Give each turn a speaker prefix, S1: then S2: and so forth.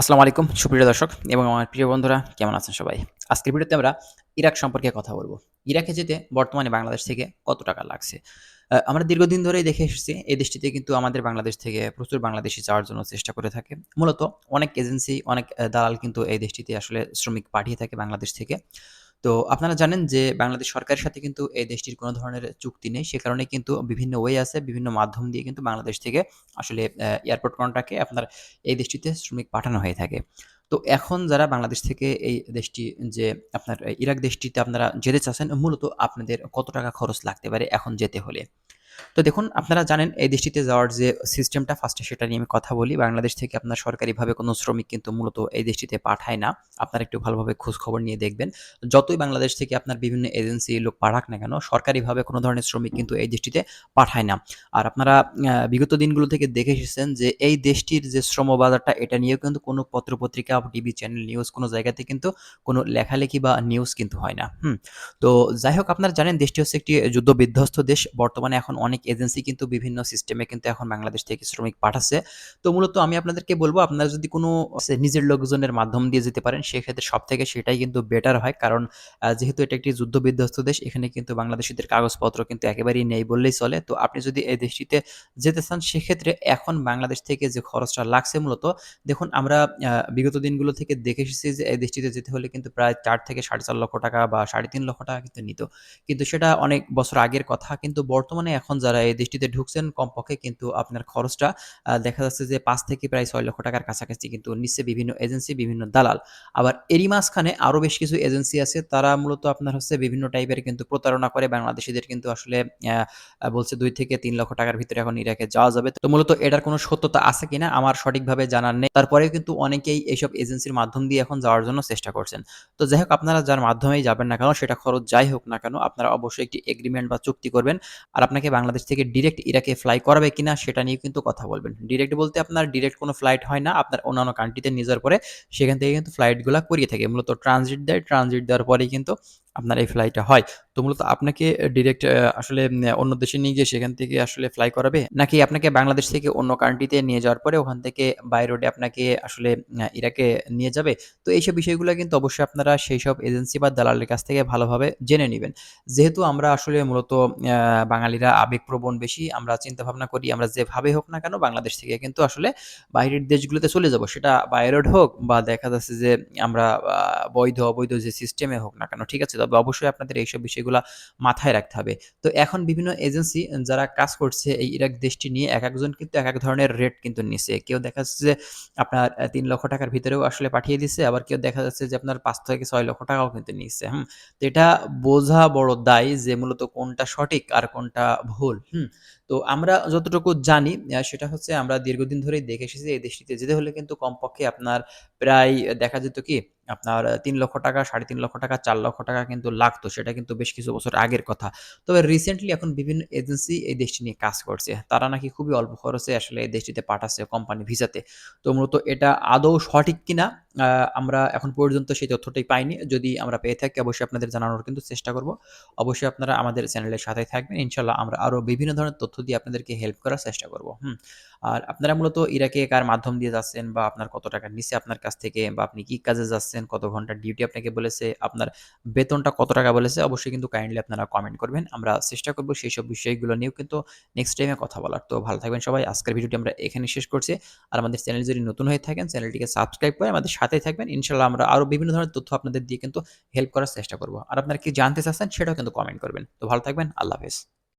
S1: আসসালামু আলাইকুম, সুপ্রিয় দর্শক এবং আমার প্রিয় বন্ধুরা, কেমন আছেন সবাই? আজকের ভিডিওতে আমরা ইরাক সম্পর্কে কথা বলব। ইরাকে যেতে বর্তমানে বাংলাদেশ থেকে কত টাকা লাগছে? আমরা দীর্ঘদিন ধরেই দেখে এসেছি এই দেশটিতে কিন্তু আমাদের বাংলাদেশ থেকে প্রচুর বাংলাদেশি যাওয়ার জন্য চেষ্টা করে থাকে। মূলত অনেক এজেন্সি, অনেক দালাল কিন্তু এই দেশটিতে আসলে শ্রমিক পাঠিয়ে থাকে বাংলাদেশ থেকে। তো আপনারা জানেন যে বাংলাদেশ সরকারের সাথে কিন্তু এই দেশটির কোনো ধরনের চুক্তি নেই। সে কারণে কিন্তু বিভিন্ন ওয়ে আছে, বিভিন্ন মাধ্যম দিয়ে কিন্তু বাংলাদেশ থেকে আসলে এয়ারপোর্ট কন্ট্রাক্টে আপনার এই দেশটিতে শ্রমিক পাঠানো হয়ে থাকে। তো এখন যারা বাংলাদেশ থেকে এই দেশটি, যে আপনার ইরাক দেশটিতে আপনারা যেতে চাচ্ছেন, মূলত আপনাদের কত টাকা খরচ লাগতে পারে এখন যেতে হলে? তো দেখুন, আপনারা জানেন এই দেশটিতে যাওয়ার যে সিস্টেমটা ফার্স্টে সেটা নিয়ে আমি কথা বলি। বাংলাদেশ থেকে আপনার সরকারিভাবে কোনো শ্রমিক কিন্তু মূলত এই দেশটিতে পাঠায় না। আপনারা একটু ভালোভাবে খোঁজ খবর নিয়ে দেখবেন। যতই বাংলাদেশ থেকে আপনার বিভিন্ন এজেন্সি লোক পাঠাক না কেন, সরকারিভাবে কোনো ধরনের শ্রমিক কিন্তু এই দেশটিতে পাঠায় না। আর আপনারা বিগত দিনগুলো থেকে দেখে এসেছেন যে এই দেশটির যে শ্রম বাজারটা, এটা নিয়েও কিন্তু কোনো পত্রপত্রিকা, টিভি চ্যানেল নিউজ কোনো জায়গাতে কিন্তু কোনো লেখালেখি বা নিউজ কিন্তু হয় না। হুম, তো যাই হোক, আপনারা জানেন দেশটি হচ্ছে একটি যুদ্ধ বিধ্বস্ত দেশ। বর্তমানে এখন অনেক এজেন্সি কিন্তু বিভিন্ন সিস্টেমে কিন্তু এখন বাংলাদেশ থেকে শ্রমিক পাঠাচ্ছে। তো মূলত আমি আপনাদেরকে বলব, আপনারা যদি কোনো নিজের লোকজনের মাধ্যম দিয়ে যেতে পারেন, সেক্ষেত্রে সব থেকে সেটাই কিন্তু বেটার হয়। কারণ যেহেতু এটা একটি যুদ্ধ বিধ্বস্ত দেশ, এখানে কিন্তু বাংলাদেশিদের কাগজপত্র কিন্তু একেবারেই নেই বললেই চলে। তো আপনি যদি এই দেশটিতে যেতে চান, সেক্ষেত্রে এখন বাংলাদেশ থেকে যে খরচটা লাগছে মূলত, দেখুন আমরা বিগত দিনগুলো থেকে দেখে এসেছি যে এই দেশটিতে যেতে হলে কিন্তু প্রায় চার থেকে সাড়ে চার লক্ষ টাকা বা সাড়ে তিন লক্ষ টাকা কিন্তু নিত। কিন্তু সেটা অনেক বছর আগের কথা, কিন্তু বর্তমানে এখন যারা এই দেশটিতে ঢুকছেন, কমপক্ষে কিন্তু আপনার খরচটা দেখা যাচ্ছে যে পাঁচ থেকে প্রায় ছয় লক্ষ টাকার কাছাকাছি কিন্তু নিচ্ছে বিভিন্ন এজেন্সি, বিভিন্ন দালাল। আবার এরই মাঝখানে আরও বেশ কিছু এজেন্সি আছে, তারা মূলত আপনার হচ্ছে বিভিন্ন টাইপের কিন্তু প্রতারণা করে। বাংলাদেশিদের কিন্তু আসলে বলছে দুই থেকে তিন লক্ষ টাকার ভিতরে এখন ইরাকে যাওয়া যাবে। তো মূলত এটার কোনো সত্যতা আছে কিনা, আমার সঠিকভাবে জানার নেই। তারপরেও কিন্তু অনেকেই এইসব এজেন্সির মাধ্যম দিয়ে এখন যাওয়ার জন্য চেষ্টা করছেন। তো যাই হোক, আপনারা যার মাধ্যমেই যাবেন না কেন, সেটা খরচ যাই হোক না কেন, আপনারা অবশ্যই একটি এগ্রিমেন্ট বা চুক্তি করবেন। আর আপনাকে বাংলাদেশ থেকে ডিরেক্ট ইরাকে ফ্লাই করাবে কিনা সেটা নিয়ে কিন্তু কথা বলবেন। ডিরেক্ট বলতে আপনার ডিরেক্ট কোনো ফ্লাইট হয় না, আপনার অন্যান্য কান্ট্রিতে নিয়ে যাওয়ার পরে সেখান থেকে কিন্তু ফ্লাইটগুলো করিয়ে থাকে। মূলত ট্রানজিট দেয় ট্রানজিট দেওয়ার পরেই কিন্তু আপনার এই ফ্লাইটটা হয়। তো মূলত আপনাকে ডিরেক্ট আসলে অন্য দেশে নিয়ে গিয়ে সেখান থেকে আসলে ফ্লাই করাবে? নাকি আপনাকে বাংলাদেশ থেকে অন্য কান্ট্রিতে নিয়ে যাওয়ার পরে ওখান থেকে বাই রোডে আপনাকে আসলে ইরাকে নিয়ে যাবে? তো এইসব বিষয়গুলো কিন্তু অবশ্যই আপনারা সেই সব এজেন্সি বা দালালের কাছ থেকে ভালোভাবে জেনে নেবেন। যেহেতু আমরা আসলে মূলত বাঙালিরা আবেগপ্রবণ বেশি, আমরা চিন্তা ভাবনা করি, আমরা যেভাবে হোক না কেন বাংলাদেশ থেকে কিন্তু আসলে বাইরের দেশগুলোতে চলে যাব। সেটা বাই রোড হোক বা দেখা যাচ্ছে যে আমরা বৈধ অবৈধ যে সিস্টেমে হোক না কেন, ঠিক আছে? তবে অবশ্যই আপনাদের এইসব বিষয়গুলো মাথায় রাখতে হবে। তো এখন বিভিন্ন এজেন্সি যারা কাজ করছে এই ইরাক দেশটি নিয়ে, এক একজন কিন্তু এক এক ধরনের রেট কিন্তু নিচ্ছে কেউ দেখা যাচ্ছে যে আপনার তিন লক্ষ টাকার ভিতরেও আসলে পাঠিয়ে দিচ্ছে আবার কেউ দেখা যাচ্ছে যে আপনার পাঁচ থেকে ছয় লক্ষ টাকাও কিন্তু নিচ্ছে হুম? তো এটা বোঝা বড় দায় যে মূলত কোনটা সঠিক আর কোনটা ভুল, হুম? তো আমরা যতটুকু জানি সেটা হচ্ছে আমরা দীর্ঘদিন ধরেই দেখে এসেছি এই দেশটিতে। যেতে হলে কিন্তু কমপক্ষে আপনার প্রায় দেখা যেত কি, আপনার তিন লক্ষ টাকা, সাড়ে তিন লক্ষ টাকা, চার লক্ষ টাকা কিন্তু লাগতো। সেটা কিন্তু বেশ কিছু বছর আগের কথা। তবে রিসেন্টলি এখন বিভিন্ন এজেন্সি এই দেশটি নিয়ে কাজ করছে। তারা নাকি খুবই অল্প খরচে আসলে এই দেশটিতে পাঠাচ্ছে কোম্পানি ভিসাতে তো মূলত এটা আদৌ সঠিক কিনা আমরা এখন পর্যন্ত সেই তথ্যটাই পাইনি। যদি আমরা পেয়ে থাকি, অবশ্যই আপনাদের জানানোর কিন্তু চেষ্টা করব। অবশ্যই আপনারা আমাদের চ্যানেলের সাথে থাকবেন। ইনশাল্লাহ আমরা আরও বিভিন্ন ধরনের তথ্য দিয়ে আপনাদেরকে হেল্প করার চেষ্টা করব। হুম। আর আপনারা মূলত ইরাকে কার মাধ্যম দিয়ে যাচ্ছেন বা আপনার কত টাকা নিচ্ছে আপনার কাছ থেকে বা আপনি কি কাজে যাচ্ছেন, কত ঘণ্টা ডিউটি আপনাকে বলেছে, আপনার বেতনটা কত টাকা বলেছে, অবশ্যই কিন্তু কাইন্ডলি আপনারা কমেন্ট করবেন। আমরা চেষ্টা করব সেই সব বিষয়গুলো নিয়েও কিন্তু নেক্সট টাইমে কথা বলার। তো ভালো থাকবেন সবাই। আজকের ভিডিওটি আমরা এখানে শেষ করছি। আর আমাদের চ্যানেল যদি নতুন হয়ে থাকেন, চ্যানেলটিকে সাবস্ক্রাইব করে আমাদের সাথেই থাকবেন। ইনশাল্লাহ আমরা আরও বিভিন্ন ধরনের তথ্য আপনাদের দিয়ে কিন্তু হেল্প করার চেষ্টা করব। আর আপনারা কি জানতে চাচ্ছেন সেটাও কিন্তু কমেন্ট করবেন। তো ভালো থাকবেন। আল্লাহ হাফেজ।